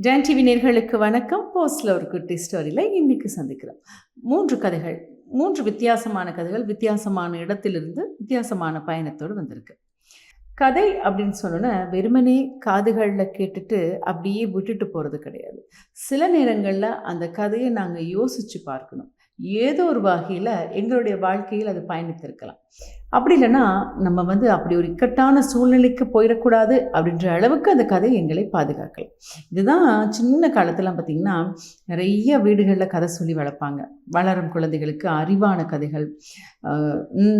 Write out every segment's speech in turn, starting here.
John TV நேர்களுக்கு வணக்கம். போஸ்டில் ஒரு குட்டி ஸ்டோரியில் இன்றைக்கு சந்திக்கிறோம். மூன்று கதைகள் மூன்று வித்தியாசமான கதைகள் வித்தியாசமான இடத்திலிருந்து வித்தியாசமான பயணத்தோடு வந்திருக்கு. கதை அப்படின்னு சொன்னோன்னா வெறுமனே காதுகளில் கேட்டுட்டு அப்படியே விட்டுட்டு போகிறது கிடையாது. சில நேரங்களில் அந்த கதையை நாங்கள் யோசித்து பார்க்கணும். ஏதோ ஒரு வகையில் எங்களுடைய வாழ்க்கையில் அது பயணித்திருக்கலாம். அப்படி இல்லைன்னா நம்ம வந்து அப்படி ஒரு இக்கட்டான சூழ்நிலைக்கு போயிடக்கூடாது அப்படின்ற அளவுக்கு அந்த கதை எங்களை பாதுகாக்கலாம் இதுதான் சின்ன காலத்தில் பார்த்திங்கன்னா நிறைய வீடுகளில் கதை சொல்லி வளர்ப்பாங்க. வளரும் குழந்தைகளுக்கு அறிவான கதைகள்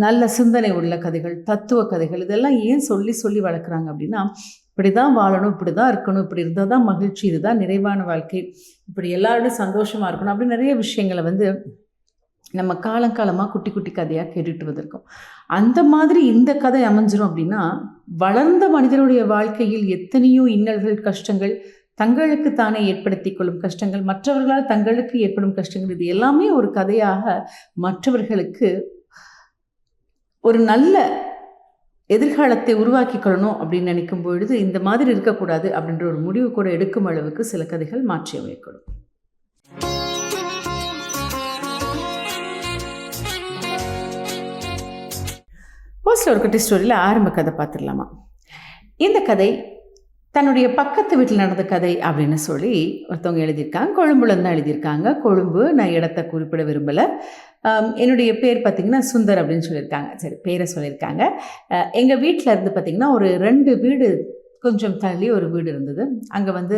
நல்ல சிந்தனை உள்ள கதைகள் தத்துவ கதைகள் இதெல்லாம் ஏன் சொல்லி சொல்லி வளர்க்குறாங்க அப்படின்னா இப்படி தான் வாழணும் இப்படி தான் இருக்கணும் இப்படி இருந்தால் தான் மகிழ்ச்சி இதுதான் நிறைவான வாழ்க்கை இப்படி எல்லாரோடும் சந்தோஷமாக இருக்கணும் அப்படி நிறைய விஷயங்களை வந்து நம்ம காலங்காலமாக குட்டி குட்டி கதையாக கேட்டுட்டு வந்திருக்கோம். அந்த மாதிரி இந்த கதை அமைஞ்சிரும் அப்படின்னா வளர்ந்த மனிதனுடைய வாழ்க்கையில் எத்தனையோ இன்னல்கள் கஷ்டங்கள் தங்களுக்கு தானே ஏற்படுத்தி கொள்ளும் கஷ்டங்கள் மற்றவர்களால் தங்களுக்கு ஏற்படும் கஷ்டங்கள் இது எல்லாமே ஒரு கதையாக மற்றவர்களுக்கு ஒரு நல்ல எதிர்காலத்தை உருவாக்கி கொள்ளணும் அப்படின்னு நினைக்கும் பொழுது இந்த மாதிரி இருக்கக்கூடாது அப்படின்ற ஒரு முடிவு கூட எடுக்கும் அளவுக்கு சில கதைகள் மாற்றி அமையக்கூடும் போஸ்டில் ஒரு குட்டி ஸ்டோரியில் ஆரம்ப கதை பார்த்துடலாமா இந்த கதை தன்னுடைய பக்கத்து வீட்டில் நடந்த கதை அப்படின்னு சொல்லி ஒருத்தவங்க எழுதியிருக்காங்க. கொழும்புலேருந்து தான் எழுதியிருக்காங்க. கொழும்பு நான் இடத்த குறிப்பிட விரும்பலை. என்னுடைய பேர் பார்த்திங்கன்னா சுந்தர் அப்படின்னு சொல்லியிருக்காங்க. சரி பேரை சொல்லியிருக்காங்க. எங்கள் வீட்டில் இருந்து பார்த்திங்கன்னா ஒரு ரெண்டு வீடு கொஞ்சம் தள்ளி ஒரு வீடு இருந்தது. அங்கே வந்து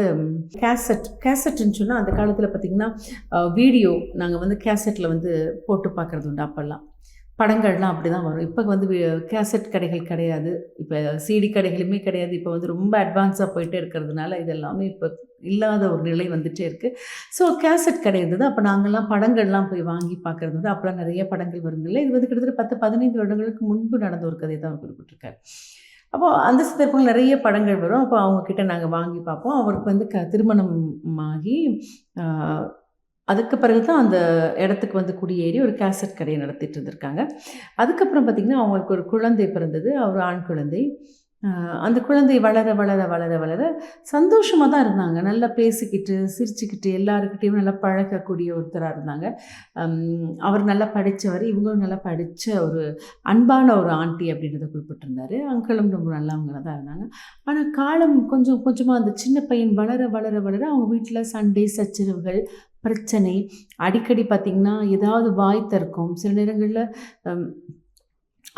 கேசட் கேசட்டுன்னு சொன்னால் அந்த காலத்தில் பார்த்திங்கன்னா வீடியோ நாங்கள் வந்து கேசட்டில் வந்து போட்டு பார்க்குறது உண்டு அப்போல்லாம். படங்கள்லாம் அப்படி தான் வரும். இப்போ வந்து கேசட் கடைகள் கிடையாது. இப்போ சிடி கடைகளுமே கிடையாது. இப்போ வந்து ரொம்ப அட்வான்ஸாக போயிட்டே இருக்கிறதுனால இதெல்லாமே இப்போ இல்லாத ஒரு நிலை வந்துகிட்டே இருக்குது ஸோ கேசட் கடை இருந்தது. அப்போ நாங்கள்லாம் படங்கள்லாம் போய் வாங்கி பார்க்குறது வந்து அப்போலாம் நிறைய படங்கள் வருங்கள்ல. இது வந்து கிட்டத்தட்ட பத்து பதினைந்து வருடங்களுக்கு முன்பு நடந்த ஒரு கதை தான் குறிப்பிட்டிருக்காரு. அப்போது அந்த சந்தர்ப்பங்கள் நிறைய படங்கள் வரும். அப்போ அவங்கக்கிட்ட நாங்கள் வாங்கி பார்ப்போம். அவருக்கு வந்து க திருமணம் ஆகி அதுக்கு பிறகு தான் அந்த இடத்துக்கு வந்து குடியேறி ஒரு கேசட் கடையை நடத்திட்டு இருந்திருக்காங்க. அதுக்கப்புறம் பார்த்திங்கன்னா அவங்களுக்கு ஒரு குழந்தை பிறந்தது. அவர் ஆண் குழந்தை. அந்த குழந்தை வளர வளர வளர வளர சந்தோஷமாக தான் இருந்தாங்க. நல்லா பேசிக்கிட்டு சிரிச்சுக்கிட்டு எல்லாருக்கிட்டேயும் நல்லா பழகக்கூடிய ஒருத்தராக இருந்தாங்க. அவர் நல்லா படித்தவர் இவங்களும் நல்லா படித்த ஒரு அன்பான ஒரு ஆண்டி அப்படின்றத குறிப்பிட்டிருந்தாரு. அங்கிளும் ரொம்ப நல்லவங்கள தான் இருந்தாங்க. ஆனால் காலம் கொஞ்சம் கொஞ்சமாக அந்த சின்ன பையன் வளர வளர வளர அவங்க வீட்டில் சண்டை சச்சரவுகள் பிரச்சனை அடிக்கடி பார்த்திங்கன்னா ஏதாவது வாய் தர்க்கம் சில நேரங்களில்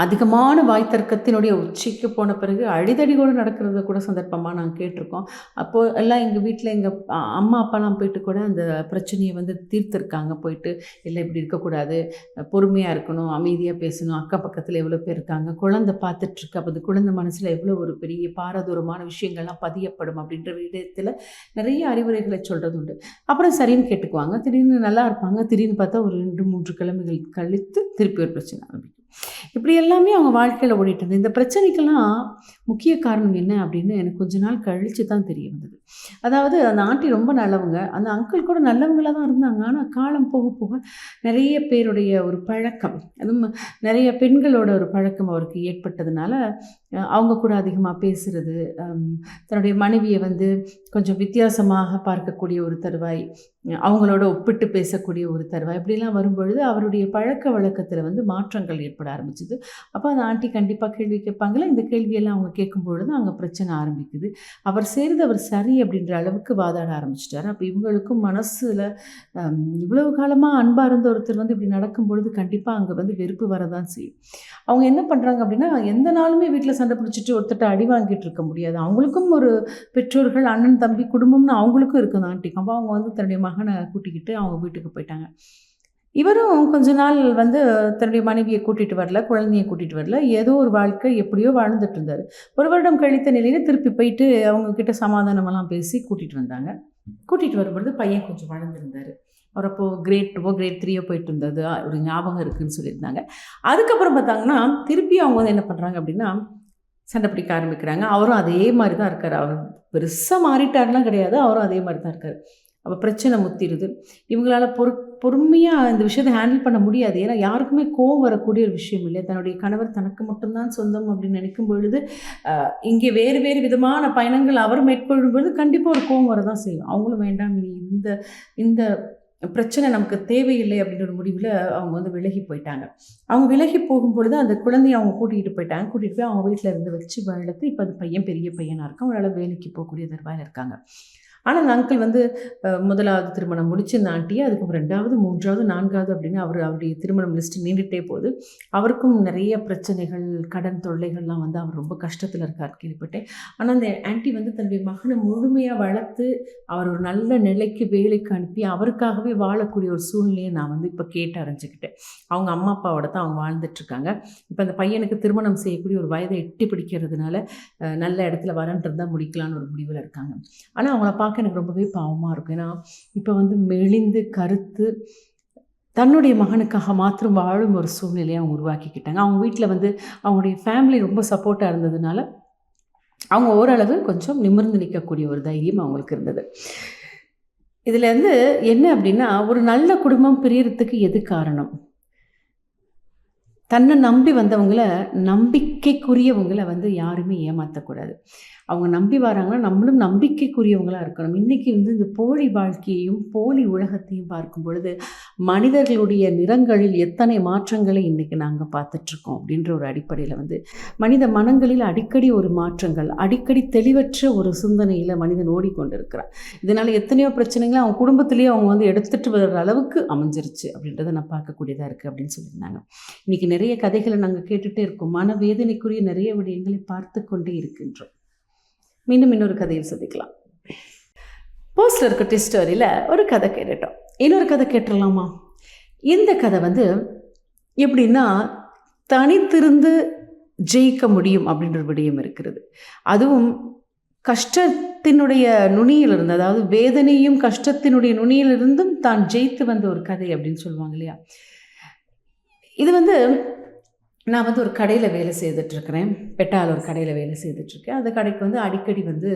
அதிகமான வாய் தர்க்கத்தினுடைய உச்சிக்கு போன பிறகு அடிதடி கூட நடக்கிறது கூட சந்தர்ப்பமாக நாங்கள் கேட்டிருக்கோம். அப்போது எல்லாம் எங்கள் வீட்டில் எங்கள் அம்மா அப்பாலாம் போயிட்டு கூட அந்த பிரச்சனையை வந்து தீர்த்துருக்காங்க. போயிட்டு இல்லை இப்படி இருக்கக்கூடாது. பொறுமையாக இருக்கணும். அமைதியாக பேசணும். அக்கம் பக்கத்தில் எவ்வளோ பேர் இருக்காங்க. குழந்தை பார்த்துட்ருக்கு. அப்போ அந்த குழந்தை மனசில் எவ்வளோ ஒரு பெரிய பாரதூரமான விஷயங்கள்லாம் பதியப்படும். அப்படின்ற விடயத்தில் நிறைய அறிவுரைகளை சொல்கிறது உண்டு அப்புறம் சரின்னு கேட்டுக்குவாங்க. திடீர்னு நல்லா இருப்பாங்க. திடீர்னு பார்த்தா ஒரு ரெண்டு மூன்று கிழமைகள் கழித்து திருப்பி ஒரு பிரச்சனை ஆரம்பிக்கும். இப்படி எல்லாமே அவங்க வாழ்க்கையில் ஓடிட்டு இருந்தது. இந்த பிரச்சனைக்கெல்லாம் முக்கிய காரணம் என்ன அப்படின்னு எனக்கு கொஞ்ச நாள் கழித்து தான் தெரிய வந்தது. அதாவது அந்த ஆண்டி ரொம்ப நல்லவங்க. அந்த அங்கிள் கூட நல்லவங்களாக தான் இருந்தாங்க. ஆனால் காலம் போக போக நிறைய பேருடைய ஒரு பழக்கம் அதுவும் நிறைய பெண்களோட ஒரு பழக்கம் அவருக்கு ஏற்பட்டதுனால அவங்க கூட அதிகமாக பேசுகிறது தன்னுடைய மனைவியை வந்து கொஞ்சம் வித்தியாசமாக பார்க்கக்கூடிய ஒரு தருவாய் அவங்களோட ஒப்பிட்டு பேசக்கூடிய ஒரு தருவாய் இப்படிலாம் வரும்பொழுது அவருடைய பழக்க வழக்கத்தில் வந்து மாற்றங்கள் ஏற்பட ஆரம்பிச்சுது. அப்போ அந்த ஆண்டி கண்டிப்பாக கேள்வி கேட்பாங்களே இந்த கேள்வியெல்லாம் அவங்க கேட்கும்பொழுது அங்கே பிரச்சனை ஆரம்பிக்குது. அவர் செய்கிறது அவர் சரி அப்படின்ற அளவுக்கு வாதாட ஆரம்பிச்சிட்டார். அப்போ இவங்களுக்கும் மனசில் இவ்வளவு காலமாக அன்பாக இருந்த ஒருத்தர் வந்து இப்படி நடக்கும் பொழுது கண்டிப்பாக அங்கே வந்து வெறுப்பு வரதான் செய்யும். அவங்க என்ன பண்ணுறாங்க அப்படின்னா எந்த நாளுமே வீட்டில் சண்டை பிடிச்சிட்டு ஒருத்தட்ட அடி வாங்கிட்டு இருக்க முடியாது. அவங்களுக்கும் ஒரு பெற்றோர்கள் அண்ணன் தம்பி குடும்பம்னு அவங்களுக்கும் இருக்குது ஆண்டிக்கு அப்போ அவங்க வந்து தன்னுடைய மகனை கூட்டிக்கிட்டு அவங்க வீட்டுக்கு போயிட்டாங்க. இவரும் கொஞ்ச நாள் வந்து தன்னுடைய மனைவியை கூட்டிகிட்டு வரல குழந்தைய கூட்டிகிட்டு வரல. ஏதோ ஒரு வாழ்க்கை எப்படியோ வாழ்ந்துட்டு இருந்தார். ஒரு வருடம் கழித்த நிலையில் திருப்பி போயிட்டு அவங்கக்கிட்ட சமாதானமெல்லாம் பேசி கூட்டிகிட்டு வந்தாங்க. கூட்டிகிட்டு வரும்பொழுது பையன் கொஞ்சம் வளர்ந்துருந்தார். அவர் அப்போது கிரேட் டூவோ கிரேட் த்ரீயோ போயிட்டு இருந்தது. ஒரு ஞாபகம் இருக்குதுன்னு சொல்லியிருந்தாங்க. அதுக்கப்புறம் பார்த்தாங்கன்னா திருப்பி அவங்க வந்து என்ன பண்ணுறாங்க அப்படின்னா சண்டை பிடிக்க ஆரம்பிக்கிறாங்க. அவரும் அதே மாதிரி தான் இருக்கார். அவர் பெருசாக மாறிட்டார்லாம் கிடையாது. அவரும் அதே மாதிரி தான் இருக்கார். அப்போ பிரச்சனை முத்திடுது. இவங்களால பொறு பொறுமையாக இந்த விஷயத்தை ஹேண்டில் பண்ண முடியாது. ஏன்னா யாருக்குமே கோவம் வரக்கூடிய ஒரு விஷயம் இல்லை தன்னுடைய கணவர் தனக்கு மட்டும்தான் சொந்தம் அப்படின்னு நினைக்கும் பொழுது இங்கே வேறு வேறு விதமான பயணங்கள் அவர் மேற்கொள்ளும் பொழுது கண்டிப்பாக ஒரு கோவம் வரதான் செய்யும். அவங்களும் வேண்டாம் இனி இந்த இந்த பிரச்சனை நமக்கு தேவையில்லை அப்படின்ற ஒரு முடிவில் அவங்க வந்து விலகி போயிட்டாங்க. அவங்க விலகி போகும்பொழுது அந்த குழந்தைய அவங்க கூட்டிகிட்டு போயிட்டாங்க. கூட்டிகிட்டு போய் அவங்க வீட்டில் இருந்து வச்சு வளர்த்து இப்போ அந்த பையன் பெரிய பையனாக இருக்கான். அவரால் வேலைக்கு போகக்கூடிய தருவாயில் இருக்காங்க. ஆனால் அந்த அங்கிள் வந்து முதலாவது திருமணம் முடிச்சு இந்த ஆண்டியை அதுக்கப்புறம் ரெண்டாவது மூன்றாவது நான்காவது அப்படின்னு அவர் அவருடைய திருமணம் லிஸ்ட் நீண்டுகிட்டே போகுது. அவருக்கும் நிறைய பிரச்சனைகள் கடன் தொல்லைகள்லாம் வந்து அவர் ரொம்ப கஷ்டத்தில் இருக்கார் கேள்விப்பட்டேன். ஆனால் அந்த ஆண்டி வந்து தன்னுடைய மகனை முழுமையாக வளர்த்து அவர் ஒரு நல்ல நிலைக்கு வேலைக்கு அனுப்பி அவருக்காகவே வாழக்கூடிய ஒரு சூழ்நிலையை நான் வந்து இப்போ கேட்டு அறிஞ்சுக்கிட்டேன். அவங்க அம்மா அப்பாவோட தான் அவங்க வாழ்ந்துட்டுருக்காங்க இப்போ அந்த பையனுக்கு திருமணம் செய்யக்கூடிய ஒரு வயதை எட்டி பிடிக்கிறதுனால நல்ல இடத்துல வரன்றது தான் முடிக்கலான்னு ஒரு முடிவில் இருக்காங்க. ஆனால் அவங்கள பார்க்க பார்க்க எனக்கு ரொம்பவே பாவமாக இருக்கும். ஏன்னா இப்போ வந்து மெலிந்து கருத்து தன்னுடைய மகனுக்காக மாத்திரம் வாழும் ஒரு சூழ்நிலையை அவங்க உருவாக்கிக்கிட்டாங்க. அவங்க வீட்டில் வந்து அவங்களுடைய ஃபேமிலி ரொம்ப சப்போர்ட்டாக இருந்ததுனால அவங்க ஓரளவு கொஞ்சம் நிமிர்ந்து நிற்கக்கூடிய ஒரு தைரியம் அவங்களுக்கு இருந்தது. இதில் வந்து என்ன அப்படின்னா ஒரு நல்ல குடும்பம் பிரியறதுக்கு எது காரணம்? தன்னை நம்பி வந்தவங்கள நம்பிக்கைக்குரியவங்களை வந்து யாருமே ஏமாற்றக்கூடாது அவங்க நம்பி வராங்கன்னா நம்மளும் நம்பிக்கைக்குரியவங்களாக இருக்கணும். இன்றைக்கி வந்து இந்த போலி வாழ்க்கையையும் போலி உலகத்தையும் பார்க்கும் பொழுது மனிதர்களுடைய நிறங்களில் எத்தனை மாற்றங்களை இன்றைக்கி நாங்கள் பார்த்துட்ருக்கோம் அப்படின்ற ஒரு அடிப்படையில் வந்து மனித மனங்களில் அடிக்கடி ஒரு மாற்றங்கள் அடிக்கடி தெளிவற்ற ஒரு சிந்தனையில் மனிதன் ஓடிக்கொண்டிருக்கிறான். இதனால் எத்தனையோ பிரச்சனைகளை அவங்க குடும்பத்திலேயே அவங்க வந்து எடுத்துகிட்டு வர்ற அளவுக்கு அமைஞ்சிருச்சு அப்படின்றத நான் பார்க்கக்கூடியதாக இருக்குது அப்படின்னு சொல்லியிருந்தாங்க. இன்றைக்கி நிறைய கதைகளை நாங்கள் கேட்டுகிட்டே இருக்கோம். மனவேதனைக்குரிய நிறைய விடயங்களை பார்த்து கொண்டே இருக்கின்றோம். மீண்டும் இன்னொரு கதையில் சந்திக்கலாம். போஸ்டில் இருக்க ஸ்டோரியில் ஒரு கதை கேட்டுட்டோம். இன்னொரு கதை கேட்டுடலாமா? இந்த கதை வந்து எப்படின்னா தனித்திருந்து ஜெயிக்க முடியும் அப்படின்ற ஒரு விடயம் இருக்கிறது. அதுவும் கஷ்டத்தினுடைய நுனியிலிருந்து அதாவது வேதனையும் கஷ்டத்தினுடைய நுனியிலிருந்தும் தான் ஜெயித்து வந்த ஒரு கதை அப்படின்னு சொல்லுவாங்க இல்லையா? இது வந்து நான் வந்து ஒரு கடையில் வேலை செய்துட்ருக்கிறேன் பெட்டால் ஒரு கடையில் வேலை செய்துட்ருக்கேன் அந்த கடைக்கு வந்து அடிக்கடி வந்து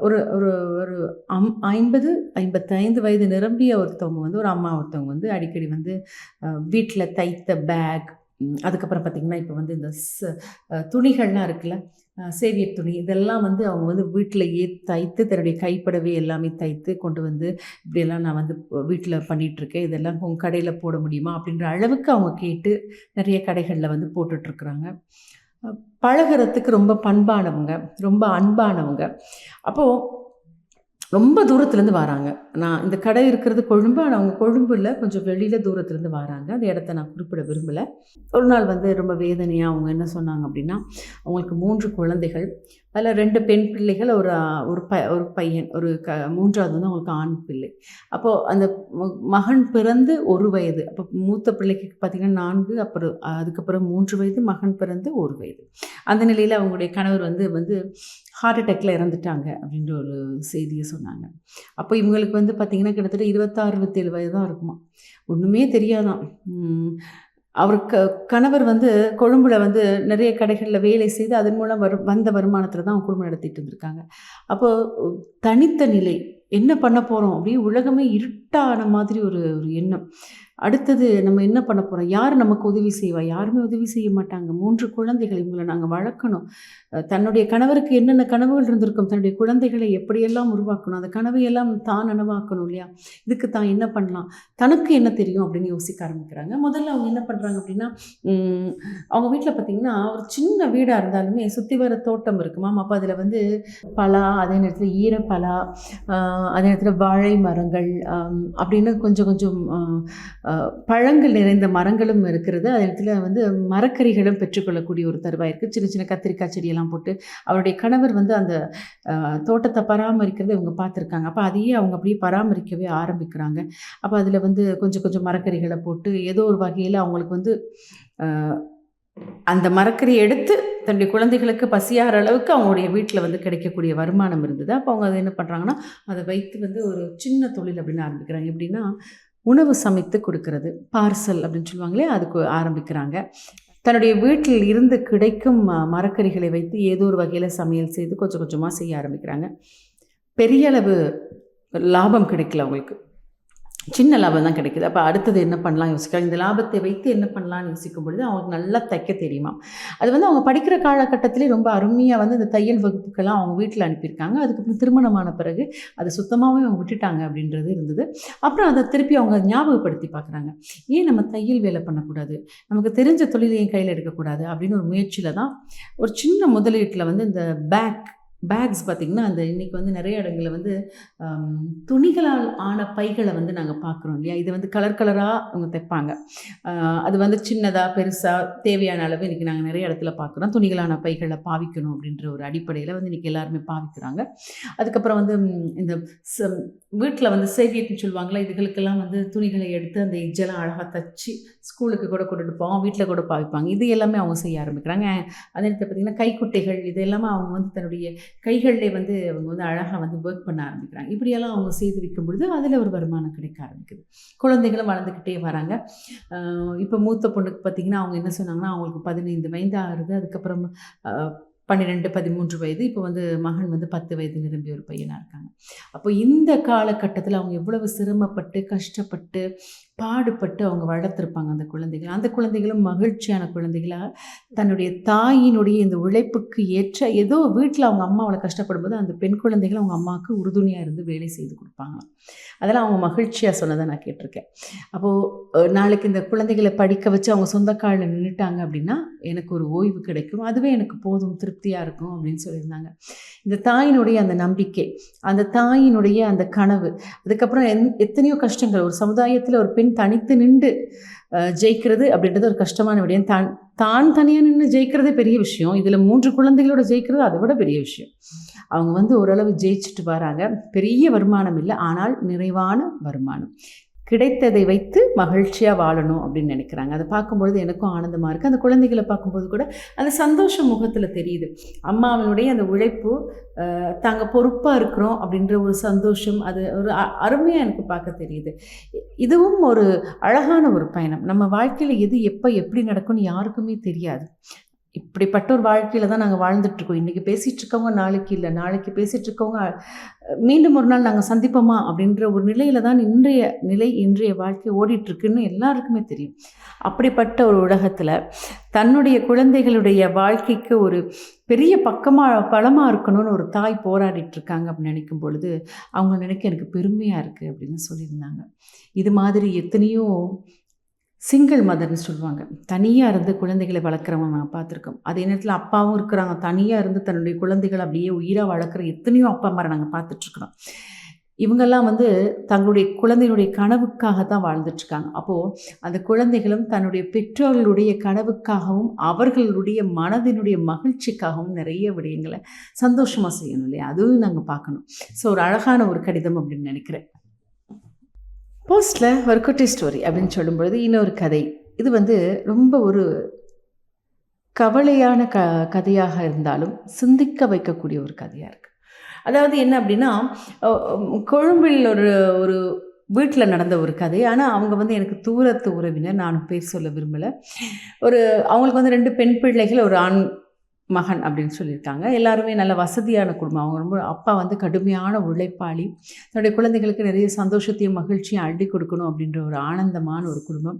ஒரு ஒரு ஒரு அம் ஐம்பது ஐம்பத்தைந்து வயது நிரம்பிய ஒருத்தவங்க வந்து ஒரு அம்மா ஒருத்தவங்க வந்து அடிக்கடி வந்து வீட்டில் தைத்த பேக் அதுக்கப்புறம் பார்த்திங்கன்னா இப்போ வந்து இந்த ச- துணிகள்லாம் இருக்குல்ல சேவியர் துணி. இதெல்லாம் வந்து அவங்க வந்து வீட்டிலேயே தைத்து தன்னுடைய கைப்படவே எல்லாமே தைத்து கொண்டு வந்து இப்படியெல்லாம் நான் வந்து வீட்டில் பண்ணிகிட்ருக்கேன் இதெல்லாம் உங்கள் கடையில் போட முடியுமா? அப்படின்ற அளவுக்கு அவங்க கேட்டு நிறைய கடைகளில் வந்து போட்டுட்ருக்குறாங்க பழகிறதுக்கு ரொம்ப பண்பானவங்க ரொம்ப அன்பானவங்க. அப்போது ரொம்ப தூரத்துலேருந்து வராங்க. நான் இந்த கடை இருக்கிறது கொழும்பு ஆனால் அவங்க கொழும்பு இல்லை கொஞ்சம் வெளியில் தூரத்துலேருந்து வராங்க. அந்த இடத்த நான் குறிப்பிட விரும்பலை. ஒரு நாள் வந்து ரொம்ப வேதனையாக அவங்க என்ன சொன்னாங்க அப்படின்னா அவங்களுக்கு மூன்று குழந்தைகள். அதில் ரெண்டு பெண் பிள்ளைகள் ஒரு ஒரு ப ஒரு பையன் ஒரு க மூன்றாவது வந்து அவங்களுக்கு ஆண் பிள்ளை. அப்போது அந்த மகன் பிறந்து ஒரு வயது. அப்போ மூத்த பிள்ளைக்கு பார்த்திங்கன்னா நான்கு அப்புறம் அதுக்கப்புறம் மூன்று வயது மகன் பிறந்து ஒரு வயது. அந்த நிலையில் அவங்களுடைய கணவர் வந்து வந்து ஹார்ட் அட்டாக்ல இறந்துட்டாங்க அப்படின்ற ஒரு செய்தியை சொன்னாங்க. அப்போ இவங்களுக்கு வந்து பார்த்திங்கன்னா கிட்டத்தட்ட இருபத்தாறு இருபத்தேழு வயது தான் இருக்குமா ஒன்றுமே தெரியாதான் அவர் க கணவர் வந்து கொழும்புல வந்து நிறைய கடைகளில் வேலை செய்து அதன் மூலம் வரு வந்த வருமானத்தில் தான் அவங்க குடும்பம் நடத்திட்டு இருந்திருக்காங்க. அப்போது தனித்த நிலை என்ன பண்ண போகிறோம் அப்படி உலகமே இருட்டான மாதிரி ஒரு ஒரு எண்ணம். அடுத்தது நம்ம என்ன பண்ண போகிறோம் யார் நமக்கு உதவி செய்வா? யாருமே உதவி செய்ய மாட்டாங்க. மூன்று குழந்தைகள் இவங்களை நாங்கள் வளர்க்கணும். தன்னுடைய கணவருக்கு என்னென்ன கனவுகள் இருந்திருக்கும்? தன்னுடைய குழந்தைகளை எப்படியெல்லாம் உருவாக்கணும்? அந்த கனவையெல்லாம் தான் நனவாக்கணும் இல்லையா? இதுக்கு தான் என்ன பண்ணலாம்? தனக்கு என்ன தெரியும் அப்படின்னு யோசிக்க ஆரம்பிக்கிறாங்க. முதல்ல அவங்க என்ன பண்ணுறாங்க அப்படின்னா அவங்க வீட்டில் பார்த்தீங்கன்னா ஒரு சின்ன வீடாக இருந்தாலுமே சுற்றி வர தோட்டம் இருக்குமா அப்போ அதில் வந்து பலா அதே நேரத்தில் ஈரப்பலா அதே நேரத்தில் வாழை மரங்கள் அப்படின்னு கொஞ்சம் கொஞ்சம் பழங்கள் நிறைந்த மரங்களும் இருக்கிறது. அதே இடத்துல வந்து மரக்கறிகளும் பெற்றுக்கொள்ளக்கூடிய ஒரு தருவாய் இருக்குது சின்ன சின்ன கத்திரிக்காய் செடியெல்லாம் போட்டு அவருடைய கணவர் வந்து அந்த தோட்டத்தை பராமரிக்கிறதை இவங்க பார்த்துருக்காங்க. அப்போ அதையே அவங்க அப்படியே பராமரிக்கவே ஆரம்பிக்கிறாங்க. அப்போ அதில் வந்து கொஞ்சம் கொஞ்சம் மரக்கறிகளை போட்டு ஏதோ ஒரு வகையில் அவங்களுக்கு வந்து அந்த மரக்கறியை எடுத்து தன்னுடைய குழந்தைகளுக்கு பசியாகிற அளவுக்கு அவங்களுடைய வீட்டில் வந்து கிடைக்கக்கூடிய வருமானம் இருந்தது. அப்போ அவங்க அதை என்ன பண்ணுறாங்கன்னா அதை வைத்து வந்து ஒரு சின்ன தொழில் அப்படின்னு ஆரம்பிக்கிறாங்க. எப்படின்னா உணவு சமைத்து கொடுக்கறது. பார்சல் அப்படின்னு சொல்லுவாங்களே அதுக்கு ஆரம்பிக்கிறாங்க. தன்னுடைய வீட்டில் இருந்து கிடைக்கும் மரக்கறிகளை வைத்து ஏதோ ஒரு வகையில் சமையல் செய்து கொஞ்சம் கொஞ்சமாக செய்ய ஆரம்பிக்கிறாங்க. பெரிய அளவு லாபம் கிடைக்கல அவங்களுக்கு. சின்ன லாபம் தான் கிடைக்குது. அப்போ அடுத்தது என்ன பண்ணலாம் யோசிக்கலாம். இந்த லாபத்தை வைத்து என்ன பண்ணலாம்னு யோசிக்கும் பொழுது அவங்களுக்கு நல்லா தைக்க தெரியுமா? அது வந்து அவங்க படிக்கிற காலகட்டத்திலே ரொம்ப அருமையாக வந்து இந்த தையல் வகுப்புக்கெல்லாம் அவங்க வீட்டில் அனுப்பியிருக்காங்க. அதுக்கப்புறம் திருமணமான பிறகு அதை சுத்தமாகவே அவங்க விட்டுட்டாங்க அப்படின்றது இருந்தது. அப்புறம் அதை திருப்பி அவங்க ஞாபகப்படுத்தி பார்க்குறாங்க. ஏன் நம்ம தையல் வேலை பண்ணக்கூடாது? நமக்கு தெரிஞ்ச தொழிலையும் கையில் எடுக்கக்கூடாது அப்படின்னு ஒரு முயற்சியில் தான் ஒரு சின்ன முதலீட்டில் வந்து இந்த பேக் பேக்ஸ் பார்த்திங்கன்னா அந்த இன்றைக்கி வந்து நிறைய இடங்களில் வந்து துணிகளால் ஆன பைகளை வந்து நாங்கள் பார்க்குறோம் இல்லையா? இது வந்து கலர் கலராக அவங்க தைப்பாங்க. அது வந்து சின்னதாக பெருசாக தேவையான அளவு இன்றைக்கி நாங்கள் நிறைய இடத்துல பார்க்குறோம் துணிகளான பைகளை பாவிக்கணும் அப்படின்ற ஒரு அடிப்படையில் வந்து இன்றைக்கி எல்லாருமே பாவிக்கிறாங்க. அதுக்கப்புறம் வந்து இந்த இந்த வீட்டில் வந்து சேவியட்னு சொல்லுவாங்களா இதுகளுக்கெல்லாம் வந்து துணிகளை எடுத்து அந்த எஜ்ஜெல்லாம் அழகாக தச்சு ஸ்கூலுக்கு கூட கொண்டுட்டு போவோம் வீட்டில் கூட பாவிப்பாங்க. இது எல்லாமே அவங்க செய்ய ஆரம்பிக்கிறாங்க. அதே நேரத்தில் பார்த்திங்கன்னா கைக்குட்டைகள் இது எல்லாமே அவங்க வந்து தன்னுடைய கைகளிலே வந்து அவங்க வந்து அழகாக வந்து ஒர்க் பண்ண ஆரம்பிக்கிறாங்க. இப்படியெல்லாம் அவங்க செய்து வைக்கும் பொழுது அதில் ஒரு வருமானம் கிடைக்க ஆரம்பிக்குது. குழந்தைகளும் வளர்ந்துக்கிட்டே வராங்க. இப்போ மூத்த பொண்ணுக்கு பார்த்திங்கன்னா அவங்க என்ன சொன்னாங்கன்னா அவங்களுக்கு பதினைந்து வயது ஆகுது. அதுக்கப்புறம் பன்னிரெண்டு பதிமூன்று வயது. இப்போ வந்து மகன் வந்து பத்து வயது நிரம்பிய ஒரு பையனாக இருக்காங்க. அப்போ இந்த காலகட்டத்தில் அவங்க எவ்வளவு சிரமப்பட்டு கஷ்டப்பட்டு பாடுபட்டு அவங்க வளர்த்துருப்பாங்க அந்த குழந்தைகள். அந்த குழந்தைகளும் மகிழ்ச்சியான குழந்தைகளாக தன்னுடைய தாயினுடைய இந்த உழைப்புக்கு ஏற்ற ஏதோ வீட்டில் அவங்க அம்மா அவளை கஷ்டப்படும் போது அந்த பெண் குழந்தைகள் அவங்க அம்மாவுக்கு உறுதுணையாக இருந்து வேலை செய்து கொடுப்பாங்களாம். அதெல்லாம் அவங்க மகிழ்ச்சியாக சொன்னதை நான் கேட்டிருக்கேன். அப்போது நாளைக்கு இந்த குழந்தைகளை படிக்க வச்சு அவங்க சொந்த காலில் நின்றுட்டாங்க அப்படின்னா எனக்கு ஒரு ஓய்வு கிடைக்கும். அதுவே எனக்கு போதும் திருப்தியாக இருக்கும் அப்படின்னு சொல்லியிருந்தாங்க. இந்த தாயினுடைய அந்த நம்பிக்கை அந்த தாயினுடைய அந்த கனவு அதுக்கப்புறம் எத்தனையோ கஷ்டங்கள். ஒரு சமுதாயத்தில் ஒரு பெண் தனித்து நின்று ஜெயிக்கிறது அப்படின்றது ஒரு கஷ்டமான விடயம். தான் தான் தனியாக நின்று ஜெயிக்கிறதே பெரிய விஷயம். இதில் மூன்று குழந்தைகளோட ஜெயிக்கிறது அதை விட பெரிய விஷயம். அவங்க வந்து ஓரளவு ஜெயிச்சுட்டு வராங்க. பெரிய வருமானம் இல்லை ஆனால் நிறைவான வருமானம். கிடைத்ததை வைத்து மகிழ்ச்சியாக வாழணும் அப்படின்னு நினைக்கிறாங்க. அதை பார்க்கும்பொழுது எனக்கும் ஆனந்தமாக இருக்குது அந்த குழந்தைகளை பார்க்கும்போது கூட அந்த சந்தோஷம் முகத்தில் தெரியுது. அம்மாவினுடைய அந்த உழைப்பு தாங்க பொறுப்பாக இருக்கிறோம் அப்படின்ற ஒரு சந்தோஷம் அது ஒரு அருமையாக எனக்கு பார்க்க தெரியுது. இதுவும் ஒரு அழகான ஒரு பயணம். நம்ம வாழ்க்கையில் எது எப்போ எப்படி நடக்கும்னு யாருக்குமே தெரியாது. இப்படிப்பட்ட ஒரு வாழ்க்கையில் தான் நாங்கள் வாழ்ந்துட்டுருக்கோம். இன்றைக்கி பேசிகிட்டு இருக்கவங்க நாளைக்கு இல்லை. நாளைக்கு பேசிகிட்டு இருக்கவங்க மீண்டும் ஒரு நாள் நாங்கள் சந்திப்போமா அப்படின்ற ஒரு நிலையில் தான் இன்றைய நிலை இன்றைய வாழ்க்கை ஓடிட்டுருக்குன்னு எல்லாருக்குமே தெரியும். அப்படிப்பட்ட ஒரு உலகத்தில் தன்னுடைய குழந்தைகளுடைய வாழ்க்கைக்கு ஒரு பெரிய பக்கமாக பலமாக இருக்கணும்னு ஒரு தாய் போராடிட்டு இருக்காங்க அப்படின்னு நினைக்கும் பொழுது அவங்க நினைக்க எனக்கு பெருமையாக இருக்குது அப்படின்னு சொல்லியிருந்தாங்க. இது மாதிரி எத்தனையோ சிங்கிள் மதர்னு சொல்லுவாங்க. தனியாக இருந்து குழந்தைகளை வளர்க்குறவங்க நான் பார்த்துருக்கோம். அதே நேரத்தில் அப்பாவும் இருக்கிறாங்க. தனியாக இருந்து தன்னுடைய குழந்தைகளை அப்படியே உயிராக வளர்க்குற எத்தனையோ அப்பா அம்மாரை நாங்கள் பார்த்துட்ருக்குறோம். இவங்கெல்லாம் வந்து தங்களுடைய குழந்தைகளுடைய கனவுக்காக தான் வாழ்ந்துட்டுருக்காங்க அப்போது அந்த குழந்தைகளும் தன்னுடைய பெற்றோர்களுடைய கனவுக்காகவும் அவர்களுடைய மனதினுடைய மகிழ்ச்சிக்காகவும் நிறைய விடயங்களை சந்தோஷமாக செய்யணும் இல்லையா? அதுவும் நாங்கள் பார்க்கணும். ஸோ ஒரு அழகான ஒரு கடிதம் அப்படின்னு நினைக்கிறேன். போஸ்டில் ஒரு குட்டி ஸ்டோரி அப்படின்னு சொல்லும்பொழுது இன்னொரு கதை. இது வந்து ரொம்ப ஒரு கவலையான க கதையாக இருந்தாலும் சிந்திக்க வைக்கக்கூடிய ஒரு கதையாக இருக்குது அதாவது என்ன அப்படின்னா கொழும்பில் ஒரு ஒரு வீட்டில் நடந்த ஒரு கதை. ஆனால் அவங்க வந்து எனக்கு தூரத்து உறவினர் நான் பேர் சொல்ல விரும்பலை. ஒரு அவங்களுக்கு வந்து ரெண்டு பெண் பிள்ளைகள் ஒரு ஆண் மகன் அப்படின்னு சொல்லியிருக்காங்க. எல்லாருமே நல்ல வசதியான குடும்பம். அவங்க ரொம்ப அப்பா வந்து கடுமையான உழைப்பாளி. தன்னுடைய குழந்தைகளுக்கு நிறைய சந்தோஷத்தையும் மகிழ்ச்சியும் அள்ளி கொடுக்கணும் அப்படின்ற ஒரு ஆனந்தமான ஒரு குடும்பம்.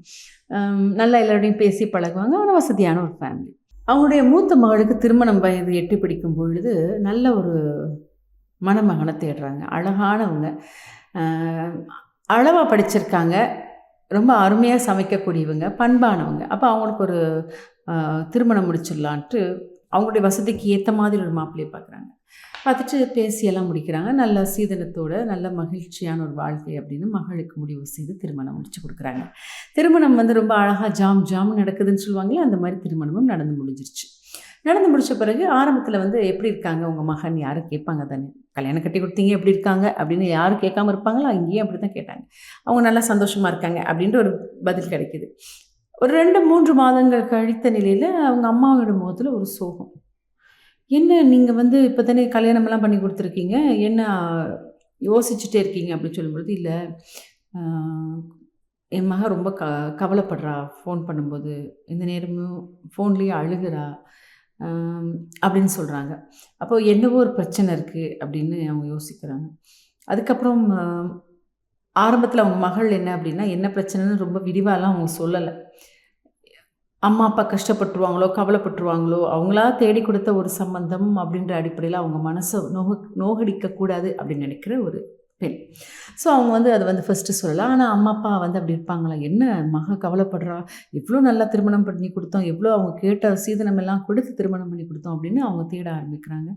நல்லா எல்லாரோடையும் பேசி பழகுவாங்க. ஆனால் வசதியான ஒரு ஃபேமிலி அவங்களுடைய மூத்த மகளுக்கு திருமணம் வயது எட்டி பிடிக்கும் பொழுது நல்ல ஒரு மணமகனை தேடுறாங்க. அழகானவங்க. அளவாக படிச்சிருக்காங்க. ரொம்ப அருமையாக சமைக்கக்கூடியவங்க. பண்பானவங்க. அப்போ அவங்களுக்கு ஒரு திருமணம் முடிச்சிடலான்ட்டு அவங்களுடைய வசதிக்கு ஏற்ற மாதிரி ஒரு மாப்பிள்ளையை பார்க்குறாங்க பார்த்துட்டு பேசியெல்லாம் முடிக்கிறாங்க. நல்ல சீதனத்தோட நல்ல மகிழ்ச்சியான ஒரு வாழ்க்கை அப்படின்னு மகளுக்கு முடிவு செய்து திருமணம் முடிச்சு கொடுக்குறாங்க. திருமணம் வந்து ரொம்ப அழகாக ஜாம் ஜாம் நடக்குதுன்னு சொல்லுவாங்களே அந்த மாதிரி திருமணமும் நடந்து முடிஞ்சிருச்சு. நடந்து முடித்த பிறகு ஆரம்பத்தில் வந்து எப்படி இருக்காங்க உங்கள் மகன் யாரும் கேட்பாங்க தானே? கல்யாணம் கட்டி கொடுத்தீங்க எப்படி இருக்காங்க அப்படின்னு யாரும் கேட்காம இருப்பாங்களா? இங்கேயும் அப்படி தான் கேட்டாங்க. அவங்க நல்லா சந்தோஷமாக இருக்காங்க அப்படின்ற ஒரு பதில் கிடைக்கிது. ஒரு ரெண்டு மூன்று மாதங்கள் கழித்த நிலையில் அவங்க அம்மாவோட முகத்தில் ஒரு சோகம். என்ன நீங்கள் வந்து இப்போ தானே கல்யாணமெல்லாம் பண்ணி கொடுத்துருக்கீங்க? என்ன யோசிச்சுட்டே இருக்கீங்க அப்படின்னு சொல்லும்பொழுது இல்லை என் மகன் ரொம்ப க கவலைப்படுறா ஃபோன் பண்ணும்போது. இந்த நேரமும் ஃபோன்லேயே அழுகிறா. அப்படின்னு சொல்கிறாங்க அப்போ என்னவோ ஒரு பிரச்சனை இருக்குது அப்படின்னு அவங்க யோசிக்கிறாங்க. அதுக்கப்புறம் ஆரம்பத்தில் அவங்க மகள் என்ன அப்படின்னா என்ன பிரச்சனைன்னு ரொம்ப விரிவாலாம் அவங்க சொல்லலை. அம்மா அப்பா கஷ்டப்பட்டுருவாங்களோ கவலைப்பட்டுருவாங்களோ அவங்களா தேடி கொடுத்த ஒரு சம்பந்தம் அப்படின்ற அடிப்படையில் அவங்க மனசை நோக நோகடிக்கக்கூடாது அப்படின்னு நினைக்கிற ஒரு பெண். ஸோ அவங்க வந்து அதை வந்து ஃபஸ்ட்டு சொல்லலாம். ஆனால் அம்மா அப்பா வந்து அப்படி இருப்பாங்களா? என்ன மக கவலைப்படுறா? எவ்வளோ நல்லா திருமணம் பண்ணி கொடுத்தோம். எவ்வளோ அவங்க கேட்ட சீதனம் எல்லாம் கொடுத்து திருமணம் பண்ணி கொடுத்தோம் அப்படின்னு அவங்க தேட ஆரம்பிக்கிறாங்க.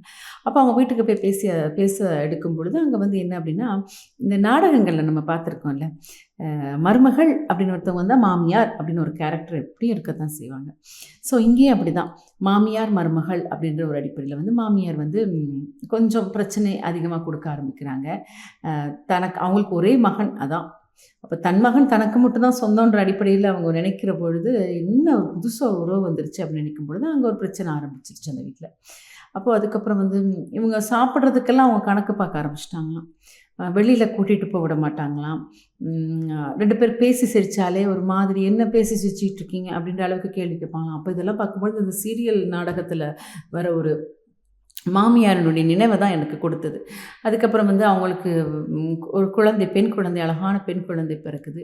அப்போ அவங்க வீட்டுக்கு போய் பேசி பேச எடுக்கும் பொழுது அங்கே வந்து என்ன அப்படின்னா இந்த நாடகங்களில் நம்ம பார்த்துருக்கோம்ல மருமகள் அப்படின்னு ஒருத்தவங்க வந்தால் மாமியார் அப்படின்னு ஒரு கேரக்டர் எப்படியும் இருக்க தான் செய்வாங்க. ஸோ இங்கேயும் அப்படி தான் மாமியார் மருமகள் அப்படின்ற ஒரு அடிப்படையில் வந்து மாமியார் வந்து கொஞ்சம் பிரச்சனை அதிகமாக கொடுக்க ஆரம்பிக்கிறாங்க. தனக்கு அவங்களுக்கு ஒரே மகன் அதான். அப்போ தன் மகன் தனக்கு மட்டும்தான் சொந்தன்ற அடிப்படையில் அவங்க நினைக்கிற பொழுது என்ன ஒரு புதுசாக உறவு வந்துருச்சு அப்படின்னு நினைக்கும் பொழுது அங்கே ஒரு பிரச்சனை ஆரம்பிச்சிருச்சு அந்த வீட்டில் அப்போது அதுக்கப்புறம் வந்து இவங்க சாப்பிட்றதுக்கெல்லாம் அவங்க கணக்கு பார்க்க ஆரம்பிச்சிட்டாங்களாம். வெளியில் கூட்டிகிட்டு போக விட மாட்டாங்களாம். ரெண்டு பேர் பேசி சிரித்தாலே ஒரு மாதிரி என்ன பேசி சிரிச்சிட்டு இருக்கீங்க அப்படின்ற அளவுக்கு கேள்வி கேட்பாங்களாம். அப்போ இதெல்லாம் பார்க்கும்பொழுது இந்த சீரியல் நாடகத்தில் வர ஒரு மாமியாரனுடைய நினைவை தான் எனக்கு கொடுத்தது. அதுக்கப்புறம் வந்து அவங்களுக்கு ஒரு குழந்தை பெண் குழந்தை அழகான பெண் குழந்தை பிறக்குது.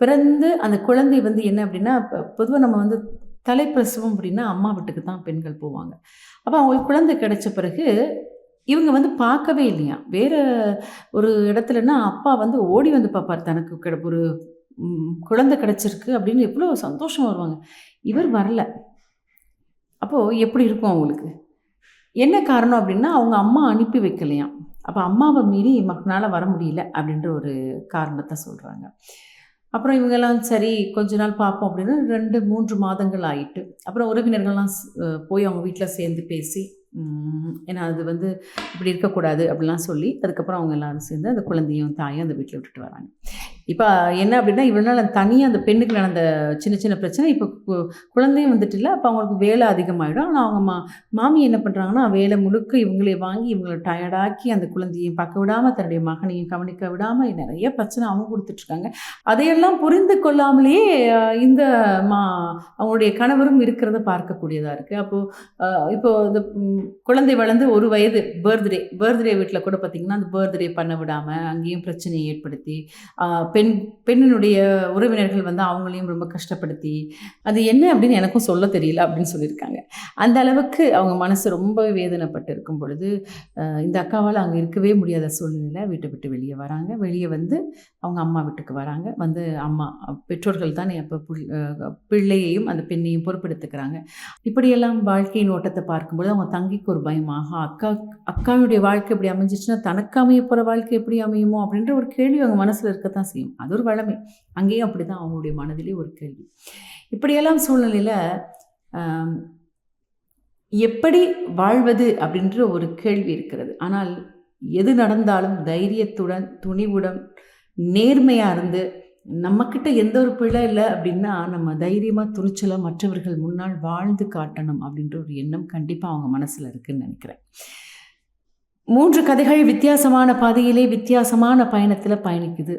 பிறந்து அந்த குழந்தை வந்து என்ன அப்படின்னா பொதுவாக நம்ம வந்து தலைப்பிரசவம் அப்படின்னா அம்மா வீட்டுக்கு தான் பெண்கள் போவாங்க. அப்போ அவங்களுக்கு குழந்தை கிடைச்ச பிறகு இவங்க வந்து பார்க்கவே இல்லையா? வேறு ஒரு இடத்துலன்னா அப்பா வந்து ஓடி வந்து பார்ப்பார் தனக்கு கிட ஒரு குழந்தை கிடச்சிருக்கு அப்படின்னு எவ்வளோ சந்தோஷம் வருவாங்க. இவர் வரல. அப்போது எப்படி இருக்கும் அவங்களுக்கு? என்ன காரணம் அப்படின்னா அவங்க அம்மா அனுப்பி வைக்கலையாம் அப்போ அம்மாவை மீறி மகனால் வர முடியல அப்படின்ற ஒரு காரணத்தை சொல்கிறாங்க அப்புறம் இவங்கெல்லாம் சரி கொஞ்ச நாள் பார்ப்போம் அப்படின்னு ரெண்டு மூன்று மாதங்கள் ஆயிட்டு அப்புறம் உறவினர்கள்லாம் போய் அவங்க வீட்டில் சேர்ந்து பேசி ஏன்னா அது வந்து இப்படி இருக்கக்கூடாது அப்படிலாம் சொல்லி அதுக்கப்புறம் அவங்க எல்லாரும் சேர்ந்து அந்த குழந்தையும் தாயும் அந்த வீட்டில் விட்டுட்டு வராங்க. இப்போ என்ன அப்படின்னா இவ்வளோ நாள் தனியாக அந்த பெண்ணுக்கு நடந்த சின்ன சின்ன பிரச்சனை இப்போ குழந்தையும் வந்துட்டு இல்லை அப்போ அவங்களுக்கு வேலை அதிகமாகிடும் ஆனால் அவங்க மா மாமி என்ன பண்ணுறாங்கன்னா வேலை முழுக்க இவங்களே வாங்கி இவங்களை டயர்டாக்கி அந்த குழந்தையும் பார்க்க விடாமல் தன்னுடைய மகனையும் கவனிக்க விடாமல் நிறைய பிரச்சனை அவங்க கொடுத்துட்ருக்காங்க அதையெல்லாம் புரிந்து கொள்ளாமலேயே இந்த மா அவங்களுடைய கணவரும் இருக்கிறத பார்க்கக்கூடியதாக இருக்குது அப்போது இப்போது இந்த குழந்தை வளர்ந்து ஒரு வயது பர்த்டே பர்த்டே வீட்டில் கூட பார்த்திங்கன்னா அந்த பர்த்டே பண்ண விடாமல் அங்கேயும் பிரச்சனையை ஏற்படுத்தி பெண் பெண்ணினுடைய உறவினர்கள் வந்து அவங்களையும் ரொம்ப கஷ்டப்படுத்தி அது என்ன அப்படின்னு எனக்கும் சொல்ல தெரியல அப்படின்னு சொல்லியிருக்காங்க. அந்த அளவுக்கு அவங்க மனசு ரொம்ப வேதனைப்பட்டு இருக்கும் பொழுது இந்த அக்காவால் அங்கே இருக்கவே முடியாத சூழ்நிலையில் வீட்டை விட்டு வெளியே வராங்க. வெளியே வந்து அவங்க அம்மா வீட்டுக்கு வராங்க. வந்து அம்மா பெற்றோர்கள் தான் அப்போ பிள்ளையையும் அந்த பெண்ணையும் பொறுப்பெடுத்துக்கிறாங்க இப்படியெல்லாம் வாழ்க்கையின் ஓட்டத்தை பார்க்கும்போது அவங்க தங்கிக்கு ஒரு பயமாக அக்கா அக்காவுடைய வாழ்க்கை எப்படி அமைஞ்சிச்சுன்னா தனக்கு அமைய போகிற வாழ்க்கை எப்படி அமையுமோ? அப்படின்ற ஒரு கேள்வி அவங்க மனசில் இருக்கத்தான் செய்யும். அது ஒரு வளமை. அங்கேயும் அப்படி தான் அவங்களுடைய மனதிலே ஒரு கேள்வி. இப்படியெல்லாம் சூழ்நிலையில் எப்படி வாழ்வது அப்படின்ற ஒரு கேள்வி இருக்கிறது. ஆனால் எது நடந்தாலும் தைரியத்துடன் துணிவுடன் நேர்மையாக இருந்து நம்மக்கிட்ட எந்த ஒரு பிழை இல்லை அப்படின்னா நம்ம தைரியமாக துணிச்சலாக மற்றவர்கள் முன்னால் வாழ்ந்து காட்டணும் அப்படின்ற ஒரு எண்ணம் கண்டிப்பாக அவங்க மனசில் இருக்குதுன்னு நினைக்கிறேன். மூன்று கதைகள் வித்தியாசமான பாதையிலே வித்தியாசமான பயணத்தில் பயணிக்குது.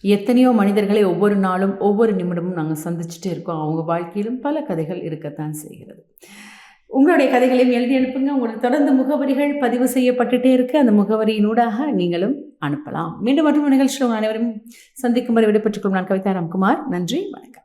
எத்தனையோ மனிதர்களை ஒவ்வொரு நாளும் ஒவ்வொரு நிமிடமும் நாங்கள் சந்திச்சுட்டே இருக்கோம். அவங்க வாழ்க்கையிலும் பல கதைகள் இருக்கத்தான் செய்கிறது. உங்களுடைய கதைகளையும் எழுதி அனுப்புங்க. உங்களுக்கு தொடர்ந்து முகவரிகள் பதிவு செய்யப்பட்டுட்டே இருக்கு. அந்த முகவரியினூடாக நீங்களும் அனுப்பலாம். மீண்டும் மற்றும் நிகழ்ச்சியில் அனைவரும் சந்திக்கும் வரை விடைபெற்றுக் கொள்ளும் நான் கவிதா ராம்குமார். நன்றி வணக்கம்.